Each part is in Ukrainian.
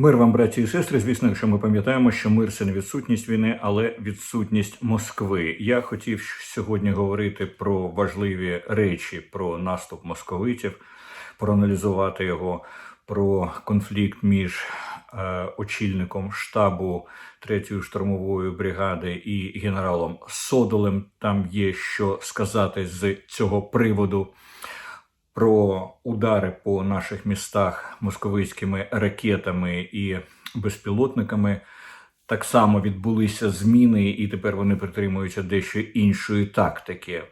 Мир вам, браті і сестри. Звісно, якщо ми пам'ятаємо, що мир це не відсутність війни, але відсутність Москви. Я хотів сьогодні говорити про важливі речі, про наступ московитів, проаналізувати його, про конфлікт між е, очільником штабу 3-ї штурмової бригади і генералом Содолем. Там є що сказати з цього приводу про удари по наших містах московицькими ракетами і безпілотниками. Так само відбулися зміни, і тепер вони притримуються дещо іншої тактики.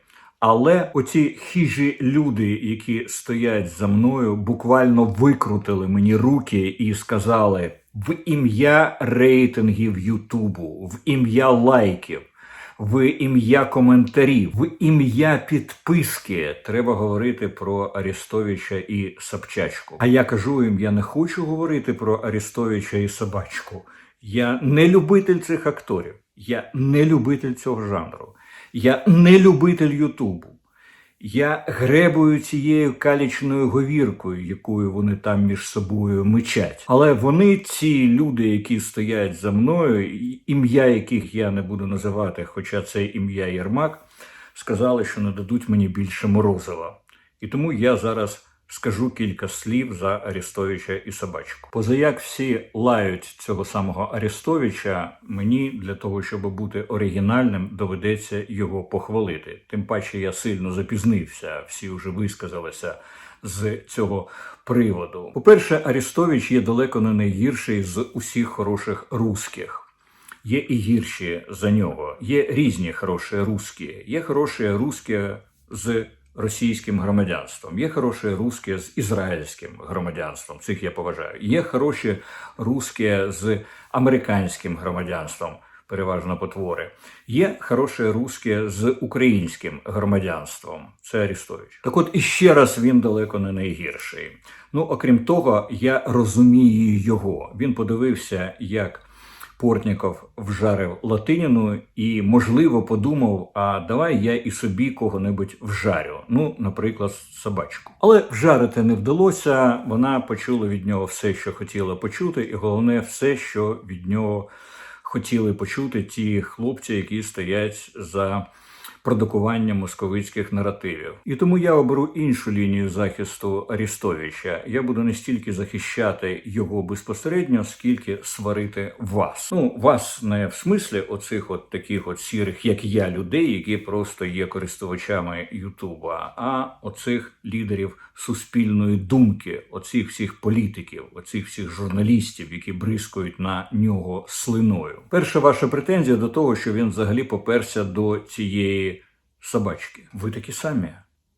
Але оці хижі люди, які стоять за мною, буквально викрутили мені руки і сказали: в ім'я рейтингів Ютубу, в ім'я лайків, в ім'я коментарів, в ім'я підписки треба говорити про Арістовича і Собчачку. А я кажу їм: я не хочу говорити про Арістовича і Собачку. Я не любитель цих акторів, я не любитель цього жанру, я не любитель Ютубу. Я гребую цією калічною говіркою, якою вони там між собою мичать. Але вони, ці люди, які стоять за мною, ім'я яких я не буду називати, хоча це ім'я Єрмак, сказали, що не дадуть мені більше морозива. І тому я зараз скажу кілька слів за Арестовича і собачку. Позаяк всі лають цього самого Арестовича, мені для того, щоб бути оригінальним, доведеться його похвалити. Тим паче я сильно запізнився, всі вже висказалися з цього приводу. По-перше, Арестович є далеко не найгірший з усіх хороших русських. Є і гірші за нього. Є різні хороші русські. Є хороші русські з російським громадянством. Є хороші русські з ізраїльським громадянством. Цих я поважаю. Є хороші русські з американським громадянством. Переважно потвори. Є хороші русські з українським громадянством. Це Арістович. Так от іще раз він далеко не найгірший. Ну, окрім того, я розумію його. Він подивився, як Портніков вжарив Латиніну і, можливо, подумав: а давай я і собі кого-небудь вжарю. Ну, наприклад, собачку. Але вжарити не вдалося. Вона почула від нього все, що хотіла почути, і головне, все, що від нього хотіли почути ті хлопці, які стоять за продукування московицьких наративів. І тому я оберу іншу лінію захисту Арістовича. Я буду не стільки захищати його безпосередньо, скільки сварити вас. Ну, вас не в смислі оцих от таких от сірих, як я, людей, які просто є користувачами Ютуба, а оцих лідерів суспільної думки, оцих всіх політиків, оцих всіх журналістів, які бризкують на нього слиною. Перша ваша претензія до того, що він взагалі поперся до цієї собачки. Ви такі самі.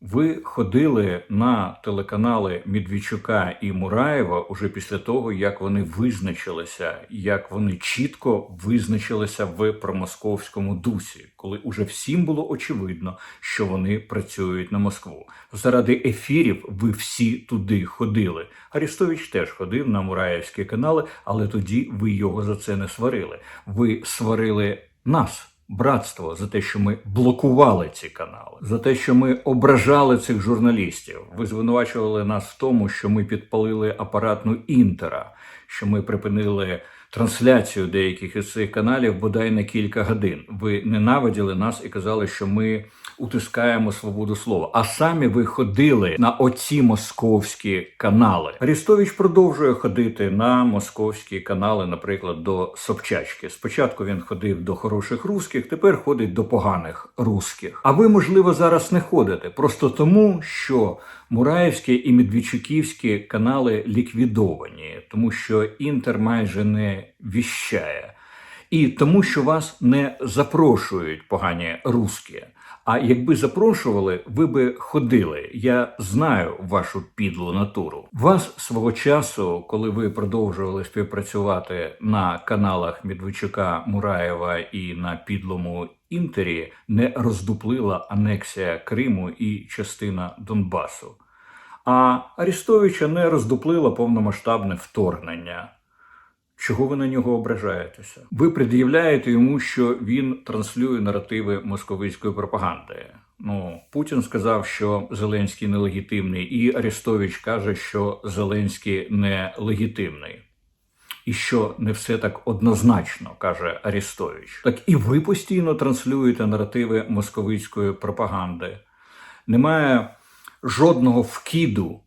Ви ходили на телеканали Медведчука і Мураєва уже після того, як вони визначилися, як вони чітко визначилися в промосковському дусі, коли уже всім було очевидно, що вони працюють на Москву. Заради ефірів ви всі туди ходили. Арістович теж ходив на Мураєвські канали, але тоді ви його за це не сварили. Ви сварили нас братство за те, що ми блокували ці канали, за те, що ми ображали цих журналістів. Ви звинувачували нас в тому, що ми підпалили апаратну інтера, що ми припинили трансляцію деяких із цих каналів бодай на кілька годин. Ви ненавиділи нас і казали, що ми утискаємо свободу слова. А самі ви ходили на оці московські канали. Арістович продовжує ходити на московські канали, наприклад, до Собчачки. Спочатку він ходив до хороших русських, тепер ходить до поганих русських. А ви, можливо, зараз не ходите просто тому, що Мураївські і Медведчуківські канали ліквідовані, тому що інтер майже не віщає. І тому, що вас не запрошують погані русські. А якби запрошували, ви би ходили. Я знаю вашу підлу натуру. Вас свого часу, коли ви продовжували співпрацювати на каналах Медведчука, Мураєва і на підлому інтері, не роздуплила анексія Криму і частина Донбасу. А Арістовича не роздуплила повномасштабне вторгнення. Чого ви на нього ображаєтеся? Ви пред'являєте йому, що він транслює наративи московицької пропаганди. Ну, Путін сказав, що Зеленський нелегітимний, і Арестович каже, що Зеленський нелегітимний. І що не все так однозначно, каже Арістович. Так і ви постійно транслюєте наративи московицької пропаганди. Немає жодного вкиду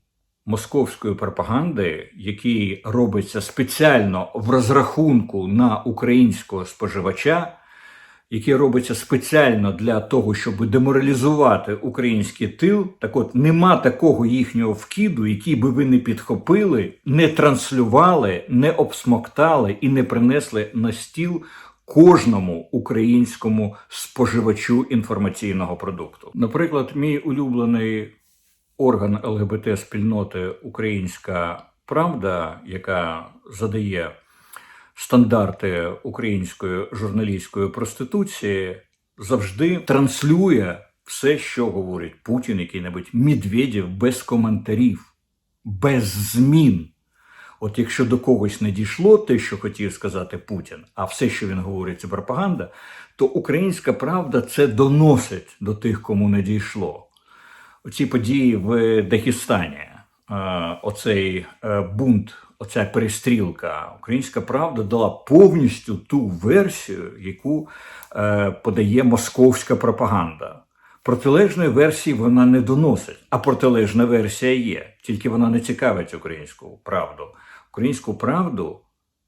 московської пропаганди, який робиться спеціально в розрахунку на українського споживача, який робиться спеціально для того, щоб деморалізувати український тил. Так от нема такого їхнього вкиду, який би ви не підхопили, не транслювали, не обсмоктали і не принесли на стіл кожному українському споживачу інформаційного продукту. Наприклад, мій улюблений орган ЛГБТ спільноти Українська Правда, яка задає стандарти української журналістської проституції, завжди транслює все, що говорить Путін, який-небудь Медведєв без коментарів, без змін. От якщо до когось не дійшло те, що хотів сказати Путін, а все, що він говорить, це пропаганда, то українська правда це доносить до тих, кому не дійшло. Оці події в Дагестані, е, оцей е, бунт, оця перестрілка, українська правда дала повністю ту версію, яку е, подає московська пропаганда. Протилежної версії вона не доносить, а протилежна версія є. Тільки вона не цікавить українську правду. Українську правду,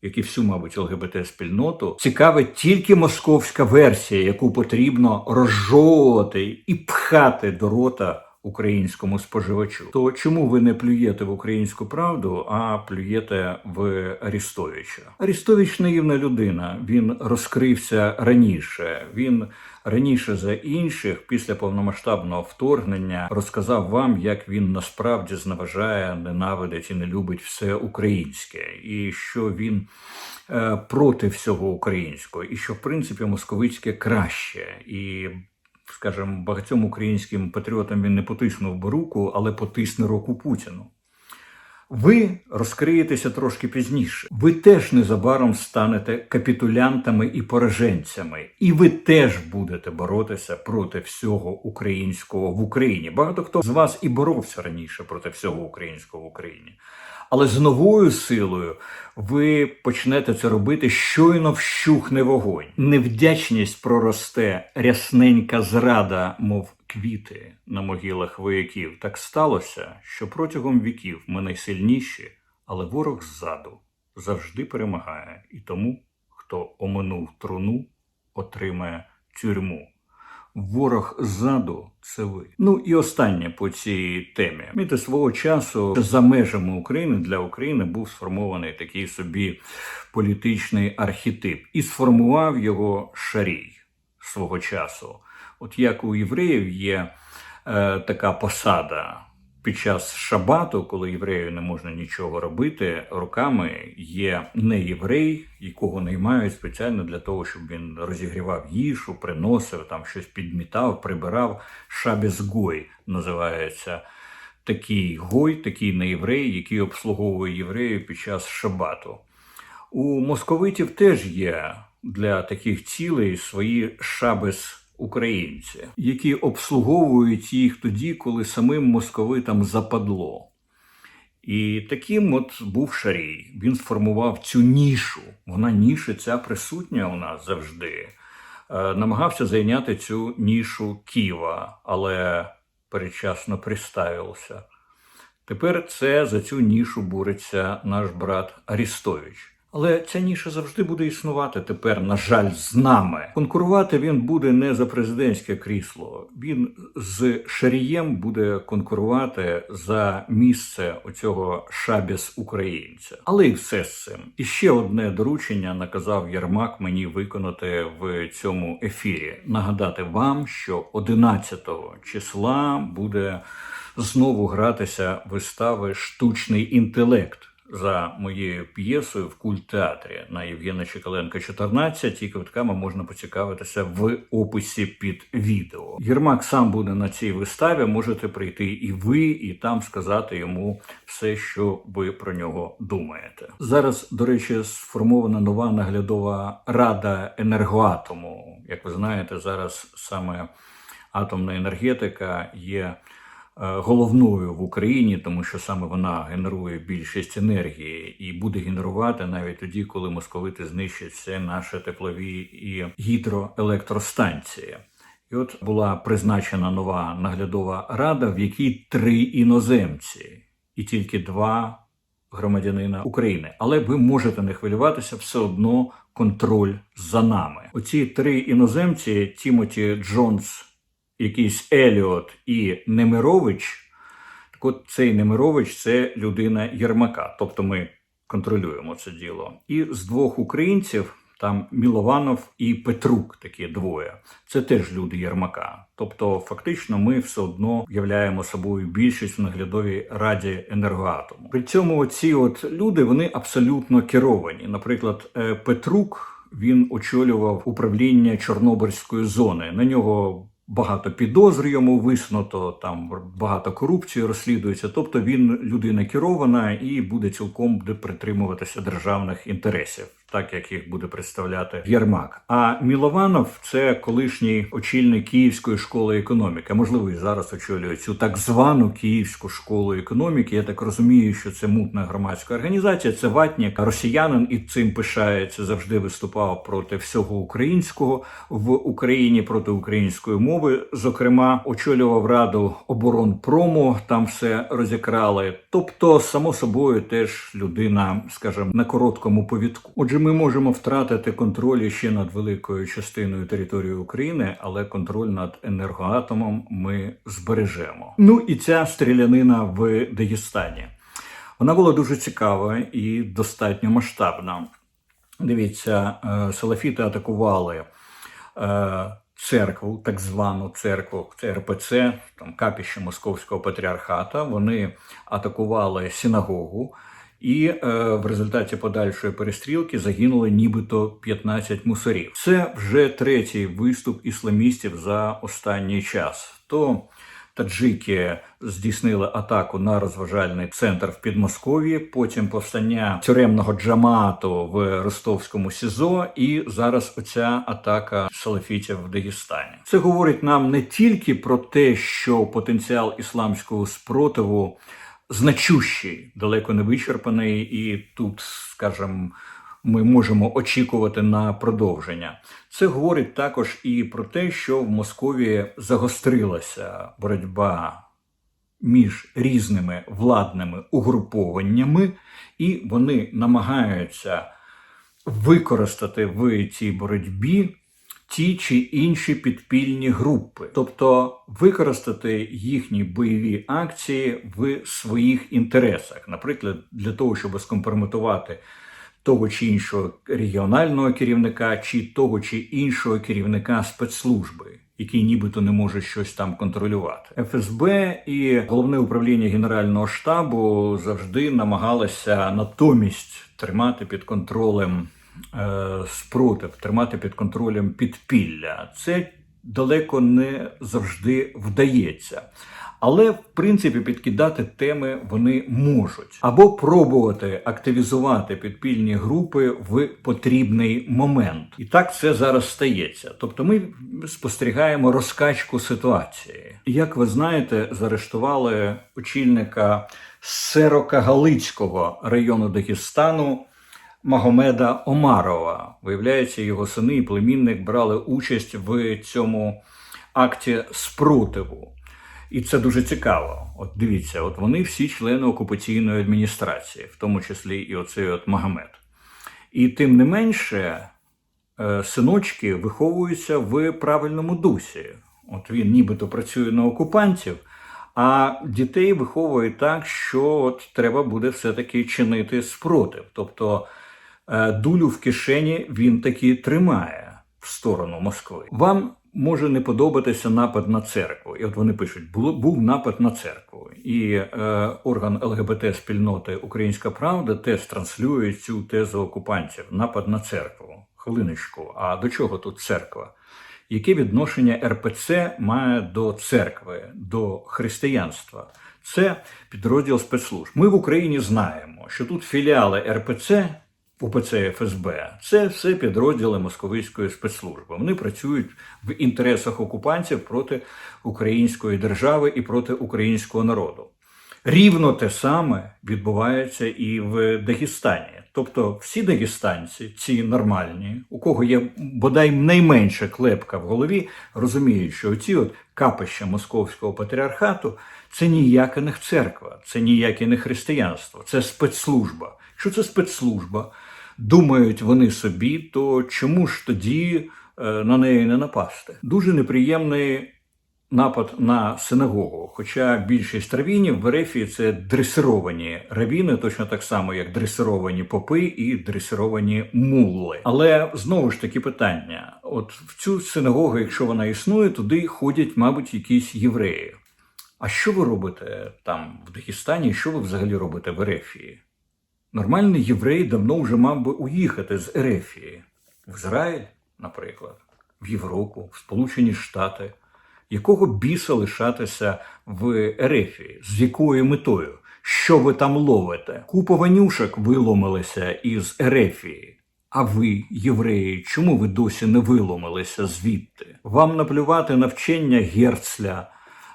як і всю, мабуть, ЛГБТ-спільноту, цікавить тільки московська версія, яку потрібно розжовувати і пхати до рота українському споживачу. То чому ви не плюєте в українську правду, а плюєте в Арістовича? Арістович наївна людина. Він розкрився раніше. Він раніше за інших, після повномасштабного вторгнення, розказав вам, як він насправді зневажає, ненавидить і не любить все українське, і що він. е, Проти всього українського, і що в принципі московицьке краще, і скажімо, багатьом українським патріотам він не потиснув би руку, але потисне руку Путіну. Ви розкриєтеся трошки пізніше. Ви теж незабаром станете капітулянтами і пораженцями, і ви теж будете боротися проти всього українського в Україні. Багато хто з вас і боровся раніше проти всього українського в Україні. Але з новою силою ви почнете це робити щойно вщухне вогонь. Невдячність проросте рясненька зрада, мов квіти на могилах вояків. Так сталося, що протягом віків ми найсильніші, але ворог ззаду завжди перемагає, і тому, хто оминув труну, отримає тюрму. Ворог ззаду це ви. Ну і останнє по цій темі. Міти свого часу за межами України для України був сформований такий собі політичний архетип, і сформував його шарій свого часу. От як у євреїв є е, така посада під час шабату, коли єврею не можна нічого робити руками, є не єврей, якого наймають спеціально для того, щоб він розігрівав їжу, приносив там щось підмітав, прибирав. Шабіс Гой називається такий гой, такий не єврей, який обслуговує євреїв під час шабату. У московитів теж є для таких цілей свої шабес українці, які обслуговують їх тоді, коли самим московитам западло. І таким от був Шарій. Він сформував цю нішу. Вона ніша ця присутня у нас завжди. Е, намагався зайняти цю нішу Києва, але передчасно приставився. Тепер це за цю нішу бореться наш брат Арістович. Але ця ніша завжди буде існувати тепер, на жаль, з нами. Конкурувати він буде не за президентське крісло. Він з Шарієм буде конкурувати за місце оцього шабіс українця. Але і все з цим. І ще одне доручення наказав Єрмак мені виконати в цьому ефірі. Нагадати вам, що 11 числа буде знову гратися вистави Штучний інтелект за моєю п'єсою в культтеатрі на Євгена Чекаленка 14 і квитками можна поцікавитися в описі під відео. Єрмак сам буде на цій виставі. Можете прийти і ви, і там сказати йому все, що ви про нього думаєте. Зараз, до речі, сформована нова наглядова рада енергоатому. Як ви знаєте, зараз саме атомна енергетика є головною в Україні, тому що саме вона генерує більшість енергії і буде генерувати навіть тоді, коли московити знищать все наші теплові і гідроелектростанції. І от була призначена нова наглядова рада, в якій три іноземці, і тільки два громадянина України. Але ви можете не хвилюватися, все одно контроль за нами. Оці три іноземці: Тімоті Джонс, якийсь Еліот і Немирович. Так от цей Немирович це людина Єрмака, тобто ми контролюємо це діло. І з двох українців. Там Мілованов і Петрук, такі двоє. Це теж люди Єрмака. Тобто, фактично, ми все одно являємо собою більшість в наглядовій раді енергоатому. При цьому ці от люди вони абсолютно керовані. Наприклад, е, Петрук він очолював управління Чорнобильської зони. На нього багато підозр йому висунуто, там багато корупції розслідується. Тобто він людина керована і буде цілком буде притримуватися державних інтересів, так як їх буде представляти Єрмак. А Мілованов це колишній очільник Київської школи економіки. Можливо, і зараз очолює цю так звану Київську школу економіки. Я так розумію, що це мутна громадська організація. Це ватнік, росіянин і цим пишається. Завжди виступав проти всього українського в Україні проти української мови. Зокрема, очолював раду оборонпрому. Там все розікрали. Тобто, само собою, теж людина, скажімо, на короткому повідку. Отже, ми можемо втратити контроль ще над великою частиною території України, але контроль над енергоатомом ми збережемо. Ну і ця стрілянина в Дагестані. Вона була дуже цікава і достатньо масштабна. Дивіться, е, салафіти атакували е, церкву, так звану церкву, це РПЦ, там капіще Московського патріархата. Вони атакували синагогу. І е, в результаті подальшої перестрілки загинули нібито 15 мусорів. Це вже третій виступ ісламістів за останній час. То таджики здійснили атаку на розважальний центр в Підмосков'ї, потім повстання тюремного джамаату в Ростовському СІЗО, і зараз оця атака салафітів в Дагестані. Це говорить нам не тільки про те, що потенціал ісламського спротиву значущий, далеко не вичерпаний, і тут, скажімо, ми можемо очікувати на продовження. Це говорить також і про те, що в Московії загострилася боротьба між різними владними угрупованнями, і вони намагаються використати в цій боротьбі ті чи інші підпільні групи, тобто використати їхні бойові акції в своїх інтересах, наприклад, для того, щоб скомпрометувати того чи іншого регіонального керівника, чи того чи іншого керівника спецслужби. Який нібито не може щось там контролювати, ФСБ і головне управління Генерального штабу завжди намагалися натомість тримати під контролем спротив, тримати під контролем підпілля. Це далеко не завжди вдається. Але в принципі підкидати теми вони можуть або пробувати активізувати підпільні групи в потрібний момент. І так це зараз стається. Тобто, ми спостерігаємо розкачку ситуації. Як ви знаєте, заарештували очільника Серокагалицького району Дагестану Магомеда Омарова. Виявляється, його сини і племінник брали участь в цьому акті спротиву. І це дуже цікаво. От дивіться, от вони всі члени окупаційної адміністрації, в тому числі і оцей от Магомед. І тим не менше, е, синочки виховуються в правильному дусі. От він нібито працює на окупантів, а дітей виховує так, що от треба буде все-таки чинити спротив. Тобто дулю в кишені він таки тримає в сторону Москви. Вам може не подобатися напад на церкву. І от вони пишуть: був напад на церкву, і е, орган ЛГБТ спільноти Українська Правда теж транслює цю тезу окупантів: напад на церкву. Хвилиночку. А до чого тут церква? Яке відношення РПЦ має до церкви, до християнства? Це підрозділ спецслужб. Ми в Україні знаємо, що тут філіали РПЦ УПЦ ФСБ. Це все підрозділи московицької спецслужби. Вони працюють в інтересах окупантів проти української держави і проти українського народу. Рівно те саме відбувається і в Дагестані. Тобто всі дагестанці, ці нормальні, у кого є бодай найменша клепка в голові, розуміють, що оці от капища московського патріархату це ніяка не церква, це ніяке не християнство, це спецслужба. Що це спецслужба? Думають вони собі, то чому ж тоді е, на неї не напасти? Дуже неприємний напад на синагогу. Хоча більшість равінів в Ерефії це дресировані равіни, точно так само, як дресировані попи і дресировані мулли. Але знову ж таки питання: от в цю синагогу, якщо вона існує, туди ходять, мабуть, якісь євреї. А що ви робите там в Дагестані? Що ви взагалі робите в Ерефії? Нормальний єврей давно вже мав би уїхати з Ерефії в Ізраїль, наприклад, в Європу, в Сполучені Штати. Якого біса лишатися в Ерефії? З якою метою? Що ви там ловите? Купа ванюшок виломилися із Ерефії. А ви, євреї, чому ви досі не виломилися звідти? Вам наплювати на вчення Герцля,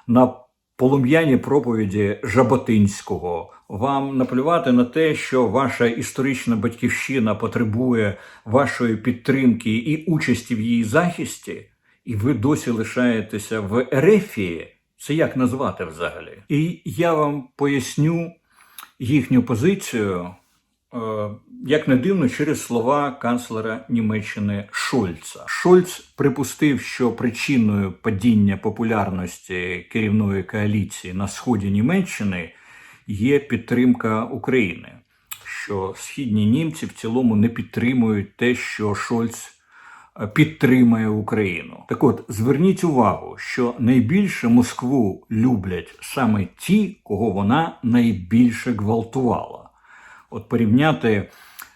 на полум'яні проповіді Жаботинського. Вам наплювати на те, що ваша історична батьківщина потребує вашої підтримки і участі в її захисті, і ви досі лишаєтеся в Ерефії. Це як назвати взагалі? І я вам поясню їхню позицію, як не дивно, через слова канцлера Німеччини Шольца. Шольц припустив, що причиною падіння популярності керівної коаліції на сході Німеччини є підтримка України, що східні німці в цілому не підтримують те, що Шольц е, підтримає Україну. Так от зверніть увагу, що найбільше Москву люблять саме ті, кого вона найбільше гвалтувала. От порівняти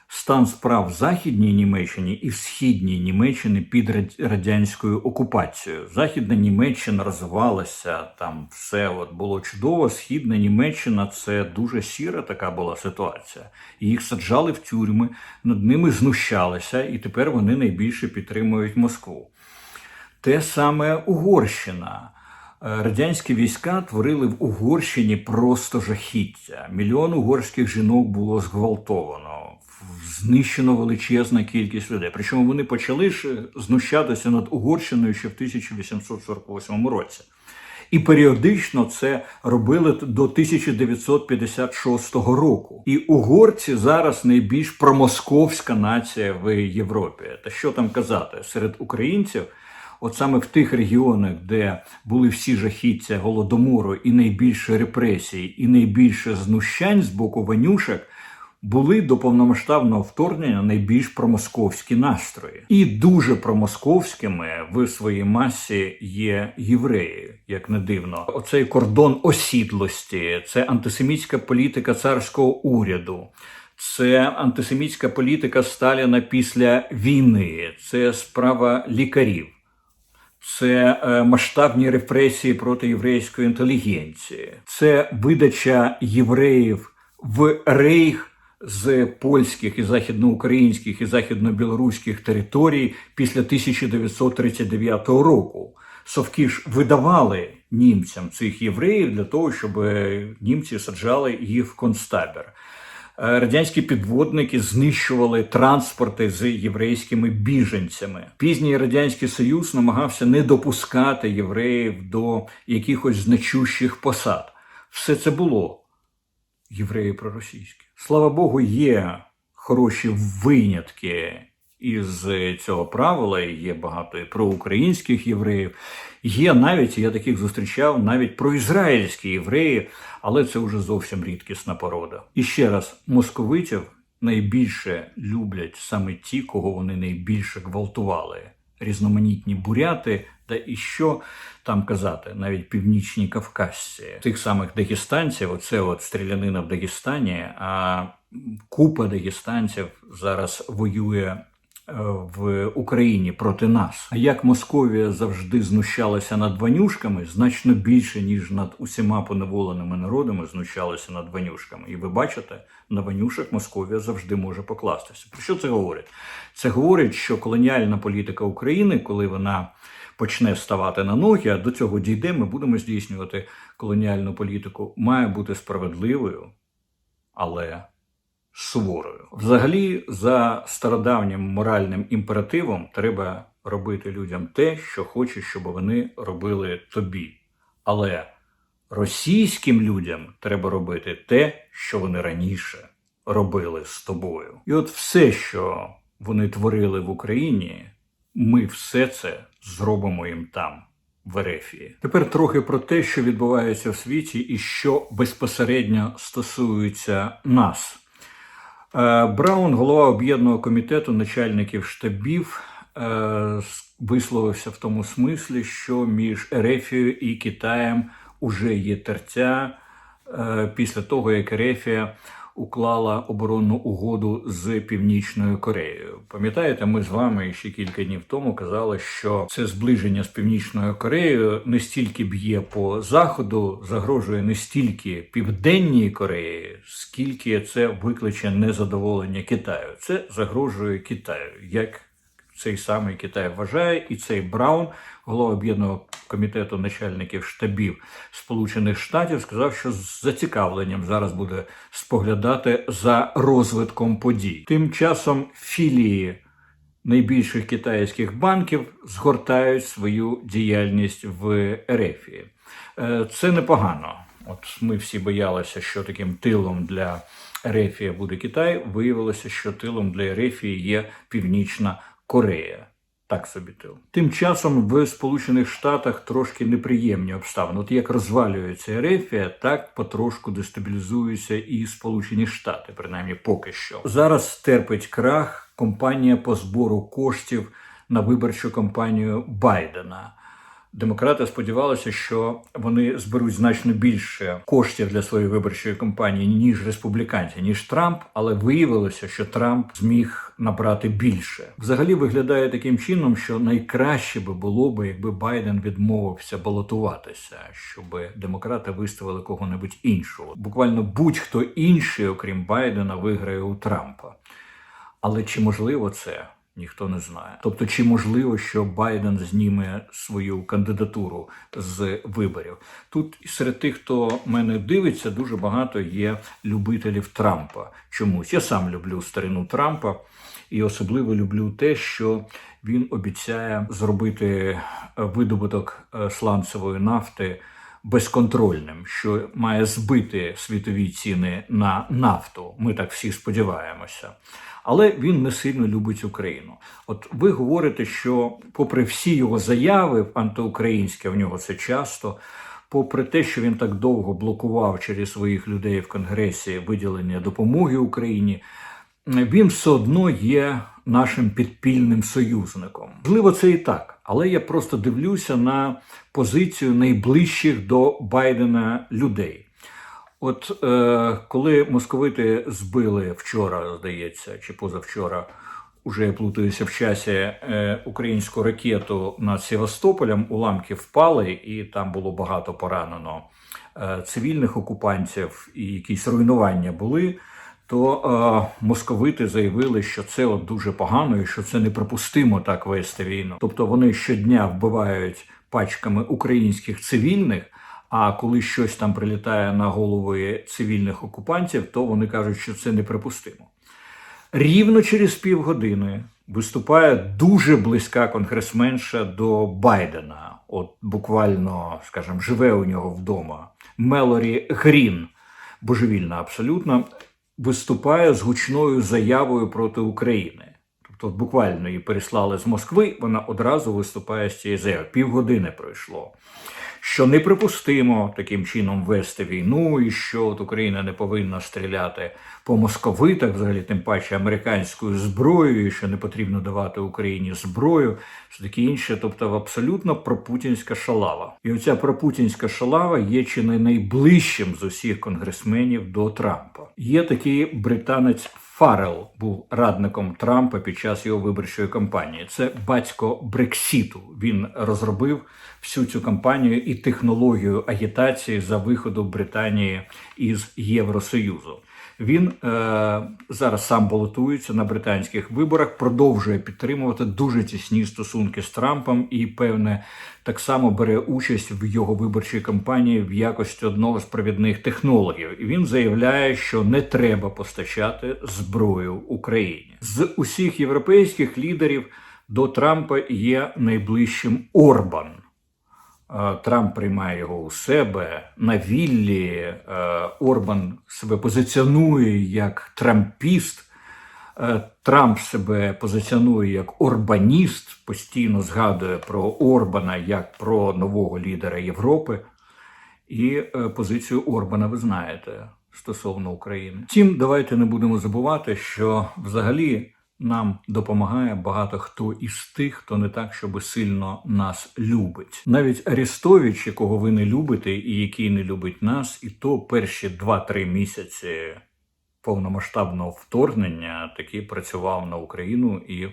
стан справ в Західній Німеччині і в Східній Німеччині під радянською окупацією. Західна Німеччина розвивалася, там все от було чудово. Східна Німеччина це дуже сіра така була ситуація. Їх саджали в тюрми, над ними знущалися, і тепер вони найбільше підтримують Москву. Те саме Угорщина. Е, Радянські війська творили в Угорщині просто жахіття. Мільйон угорських жінок було зґвалтовано, знищено величезна кількість людей. Причому вони почали ж знущатися над Угорщиною ще в 1848 році. І періодично це робили до 1956 року. І угорці зараз найбільш промосковська нація в Європі. Та що там казати серед українців? От саме в тих регіонах, де були всі жахіття голодомору і найбільше репресій, і найбільше знущань з боку ванюшек, були до повномасштабного вторгнення найбільш промосковські настрої. І дуже промосковськими в своїй масі є євреї, як не дивно. Оцей кордон осідлості, це антисемітська політика царського уряду. Це антисемітська політика Сталіна після війни, це справа лікарів, це е, масштабні репресії проти єврейської інтелігенції, це видача євреїв в рейх з польських і західноукраїнських і західнобілоруських територій після 1939 року. Совки ж видавали німцям цих євреїв для того, щоб е, німці саджали їх в концтабір. Е, Радянські підводники знищували транспорти з єврейськими біженцями. Пізній радянський союз намагався не допускати євреїв до якихось значущих посад. Все це було євреї проросійські. Слава Богу, є хороші винятки із цього правила. Є багато і проукраїнських євреїв. Є навіть, я таких зустрічав, навіть проізраїльські євреї, але це вже зовсім рідкісна порода. І ще раз, московитів найбільше люблять саме ті, кого вони найбільше гвалтували. Різноманітні буряти, та і що там казати, навіть північні кавказці, тих самих дагестанців, оце от стрілянина в Дагестані, а купа дагестанців зараз воює в Україні проти нас. А як Московія завжди знущалася над ванюшками, значно більше ніж над усіма поневоленими народами знущалася над ванюшками. І ви бачите, на ванюшок Московія завжди може покластися. Про що це говорить? Це говорить, що колоніальна політика України, коли вона почне ставати на ноги, а до цього дійде, ми будемо здійснювати колоніальну політику, має бути справедливою, але суворою. Взагалі, за стародавнім моральним імперативом треба робити людям те, що хочеш, щоб вони робили тобі. Але російським людям треба робити те, що вони раніше робили з тобою. І от все, що вони творили в Україні, ми все це зробимо їм там. В Ерефії. Тепер трохи про те, що відбувається в світі, і що безпосередньо стосується нас. Е, Браун, голова об'єднаного комітету начальників штабів, е, висловився в тому смислі, що між Ерефією і Китаєм уже є терця е, після того, як Ерефія уклала оборонну угоду з Північною Кореєю. Пам'ятаєте, ми з вами ще кілька днів тому казали, що це зближення з Північною Кореєю не стільки б'є по заходу, загрожує не стільки Південній Кореї, скільки це викличе незадоволення Китаю. Це загрожує Китаю, як цей самий Китай вважає, і цей Браун, голова об'єднаного комітету начальників штабів Сполучених Штатів, сказав, що з зацікавленням зараз буде споглядати за розвитком подій. Тим часом філії найбільших китайських банків згортають свою діяльність в Ерефії. Е, Це непогано. От ми всі боялися, що таким тилом для Ерефія буде Китай. Виявилося, що тилом для Ерефії є Північна Корея. Так собі тил. Тим часом в Сполучених Штатах трошки неприємні обставини. От як розвалюється Ерефія, так потрошку дестабілізуються і Сполучені Штати, принаймні поки що. Зараз терпить крах компанія по збору коштів на виборчу кампанію Байдена. Демократи сподівалися, що вони зберуть значно більше коштів для своєї виборчої кампанії, ніж республіканці, ніж Трамп, але виявилося, що Трамп зміг набрати більше. Взагалі виглядає таким чином, що найкраще би було би, якби Байден відмовився балотуватися, щоб демократи виставили кого-небудь іншого. Буквально будь-хто інший, окрім Байдена, виграє у Трампа. Але чи можливо це? Ніхто не знає. Тобто, чи можливо, що Байден зніме свою кандидатуру з виборів? Тут серед тих, хто мене дивиться, дуже багато є любителів Трампа. Чомусь я сам люблю старину Трампа, і особливо люблю те, що він обіцяє зробити видобуток е, сланцевої нафти безконтрольним, що має збити світові ціни на нафту. Ми так всі сподіваємося. Але він не сильно любить Україну. От ви говорите, що, попри всі його заяви антиукраїнські, в нього це часто, попри те, що він так довго блокував через своїх людей в Конгресі виділення допомоги Україні, він все одно є нашим підпільним союзником. Можливо, це і так, але я просто дивлюся на позицію найближчих до Байдена людей. От е, коли московити збили вчора, здається, чи позавчора, уже я плутаюся в часі е, українську ракету над Севастополем, уламки впали, і там було багато поранено е, цивільних окупантів, і якісь руйнування були. То е, московити заявили, що це от дуже погано і що це неприпустимо так вести війну. Тобто вони щодня вбивають пачками українських цивільних. А коли щось там прилітає на голови цивільних окупантів, то вони кажуть, що це неприпустимо. Рівно через півгодини виступає дуже близька конгресменша до Байдена. От буквально, скажімо, живе у нього вдома. Мелорі Грін, божевільна абсолютно, виступає з гучною заявою проти України. Тобто, буквально її переслали з Москви, вона одразу виступає з цією заявою. Півгодини пройшло що неприпустимо таким чином вести війну, і що от Україна не повинна стріляти по московитах, взагалі тим паче американською зброєю, що не потрібно давати Україні зброю, що таке інше, тобто абсолютно пропутінська шалава. І оця пропутінська шалава є чи не найближчим з усіх конгресменів до Трампа. Є такий британець Фаррелл був радником Трампа під час його виборчої кампанії. Це батько Брексіту. Він розробив всю цю кампанію і технологію агітації за виходу Британії із Євросоюзу. Він е, зараз сам балотується на британських виборах, продовжує підтримувати дуже тісні стосунки з Трампом і, певне, так само бере участь в його виборчій кампанії в якості одного з провідних технологів. І він заявляє, що не треба постачати зброю Україні з усіх європейських лідерів. До Трампа є найближчим Орбан. Е, Трамп приймає його у себе на віллі. е, Орбан себе позиціонує як трампіст. Е, Трамп себе позиціонує як орбаніст, постійно згадує про Орбана як про нового лідера Європи. І позицію Орбана ви знаєте стосовно України. Втім, давайте не будемо забувати, що взагалі нам допомагає багато хто із тих, хто не так, щоб сильно нас любить. Навіть Арестович, якого ви не любите, і який не любить нас, і то перші 2-3 місяці повномасштабного вторгнення таки працював на Україну і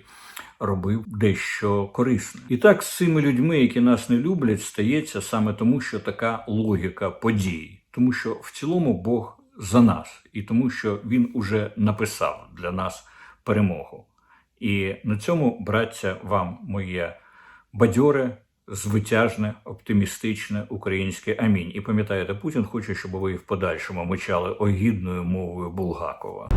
робив дещо корисне. І так з цими людьми, які нас не люблять, стається саме тому, що така логіка подій, тому що в цілому Бог за нас, і тому, що він уже написав для нас перемогу. І на цьому, браття, вам моє бадьоре, звитяжне, оптимістичне українське амінь. І пам'ятаєте, Путін хоче, щоб ви в подальшому мечали огідною мовою Булгакова.